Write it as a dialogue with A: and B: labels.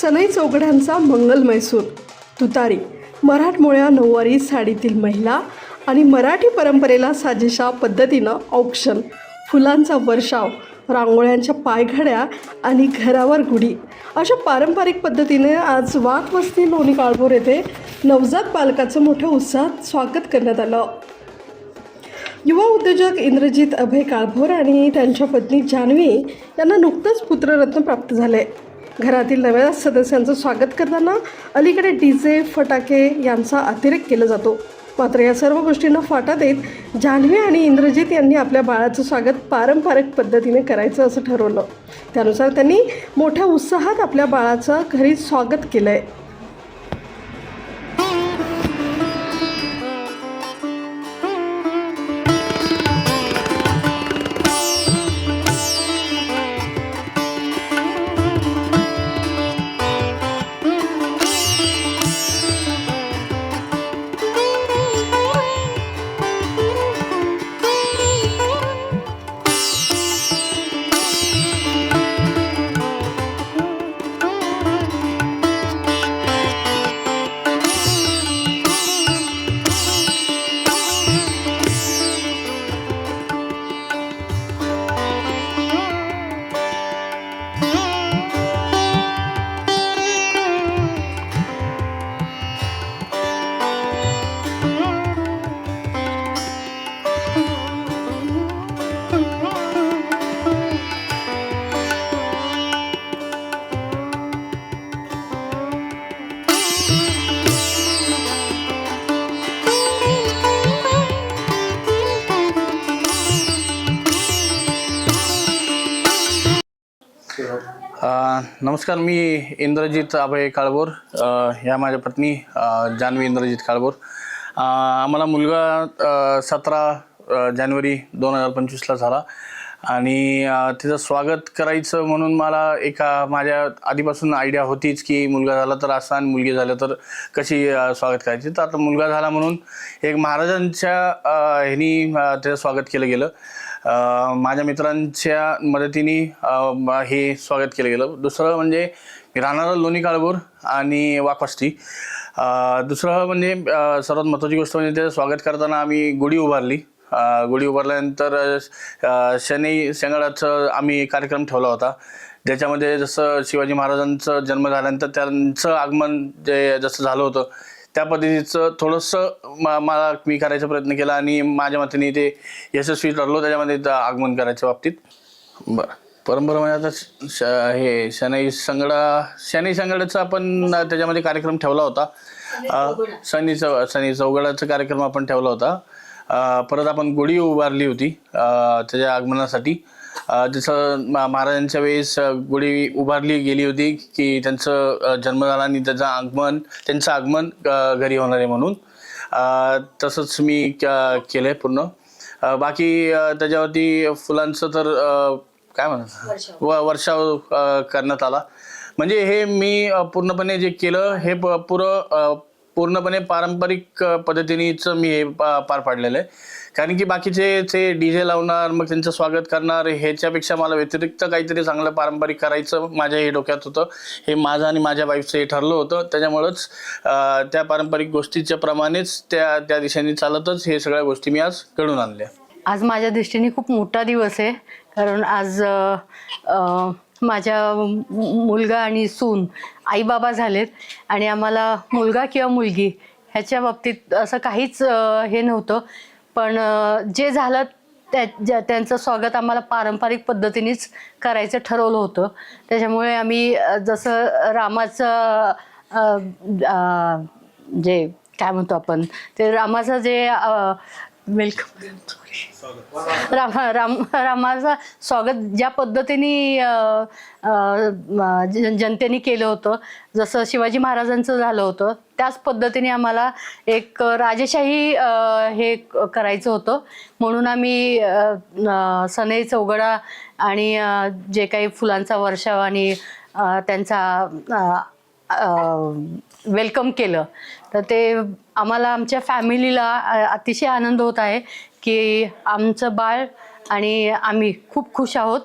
A: सनई चौघड्यांचा मंगल मैसूर तुतारी मराठमोळ्या नऊवारी साडीतील महिला आणि मराठी परंपरेला साजेशा पद्धतीनं औक्षण. फुलांचा वर्षाव रांगोळ्यांच्या पायघड्या आणि घरावर गुढी. अशा पारंपरिक पद्धतीने आज वाघ वस्ती लोणी काळभोर येथे नवजात बालकाचं मोठ्या उत्साहात स्वागत करण्यात आलं. युवा उद्योजक इंद्रजित अभय काळभोर आणि त्यांच्या पत्नी जान्हवी यांना नुकतंच पुत्ररत्न प्राप्त झाले. घरातील नव्या सदस्यांचं स्वागत करताना अलीकडे डी जे फटाके यांचा अतिरेक केला जातो. मात्र या सर्व गोष्टींना फाटा देत जान्हवी आणि इंद्रजित यांनी आपल्या बाळाचं स्वागत पारंपरिक पद्धतीने करायचं असं ठरवलं. त्यानुसार त्यांनी मोठ्या उत्साहात आपल्या बाळाचं घरी स्वागत केलं आहे
B: नमस्कार मी इंद्रजित अभय काळभोर. ह्या माझ्या पत्नी जान्हवी इंद्रजित काळभोर. आम्हाला मुलगा सतरा जानेवारी दोन हजार पंचवीसला झाला. आणि तिचं स्वागत करायचं म्हणून मला एका माझ्या आधीपासून आयडिया होतीच की मुलगा झाला तर असा आणि मुलगी झालं तर कशी स्वागत करायची. तर आता मुलगा झाला म्हणून एक महाराजांच्या ह्यानी त्याचं स्वागत केलं गेलं. माझ्या मित्रांच्या मदतीने हे स्वागत केलं गेलं. दुसरं म्हणजे मी राहणारा लोणी काळभोर आणि वाकवस्ती. दुसरं म्हणजे सर्वात महत्त्वाची गोष्ट म्हणजे त्याचं स्वागत करताना आम्ही गुढी उभारली. गुढी उभारल्यानंतर शनी शेंगाडाचं आम्ही कार्यक्रम ठेवला होता. ज्याच्यामध्ये जसं शिवाजी महाराजांचं जन्म झाल्यानंतर त्यांचं आगमन जे जसं झालं होतं त्या पद्धतीचं थोडंसं म- मला मी करायचा प्रयत्न केला आणि माझ्या मतेने ते यशस्वी ठरलो. त्याच्यामध्ये त्या आगमन करायच्या बाबतीत. बरं. परंपरा म्हणजे आता श- हे शनी संगडा शनी संगडाचा आपण त्याच्यामध्ये कार्यक्रम ठेवला होता. शनी चौ शनी चौगडाचा कार्यक्रम आपण ठेवला होता. परत आपण गुढी उभारली होती त्याच्या आगमनासाठी. जसं महाराजांच्या वेळेस गुढी उभारली गेली होती की त्यांचं जन्म झाला आणि त्याचं आगमन त्यांचं आगमन घरी होणार आहे म्हणून. तसंच मी केलं आहे पूर्ण. बाकी त्याच्यावरती फुलांचं तर काय म्हणतात? व वर्षाव करण्यात आला. म्हणजे हे मी पूर्णपणे जे केलं हे प- पुरं पूर्णपणे पारंपरिक पद्धतीनेच मी हे पार पाडलेलं आहे. कारण की बाकीचे ते डी जे लावणार मग त्यांचं स्वागत करणार ह्याच्यापेक्षा मला व्यतिरिक्त काहीतरी चांगलं पारंपरिक करायचं माझ्या हे डोक्यात होतं. हे माझं आणि माझ्या वाईफचं हे ठरलं होतं. त्याच्यामुळंच त्या पारंपरिक गोष्टीच्या प्रमाणेच त्या त्या दिशेने चालतच हे सगळ्या गोष्टी मी आज घडून आणल्या.
C: आज माझ्या दृष्टीने खूप मोठा दिवस आहे. कारण आज माझ्या मुलगा आणि सून आई बाबा झालेत. आणि आम्हाला मुलगा किंवा मुलगी ह्याच्या बाबतीत असं काहीच हे नव्हतं. पण जे झालं त्या ज्या- त्यांचं स्वागत आम्हाला पारंपरिक पद्धतीनेच करायचं ठरवलं होतं. त्याच्यामुळे आम्ही जसं रामाचं जे काय म्हणतो आपण ते रामाचं जे वेलकम. राम राम रामाचं स्वागत ज्या पद्धतीने जन- जनतेने केलं होतं जसं शिवाजी महाराजांचं झालं होतं त्याच पद्धतीने आम्हाला एक राजेशाही हे करायचं होतं. म्हणून आम्ही सनई चौगडा आणि जे काही फुलांचा वर्षाव आणि त्यांचा वेलकम केलं. तर ते आम्हाला आमच्या फॅमिलीला अतिशय आनंद होत आहे की आमचं बाळ आणि आम्ही खूप खुश आहोत.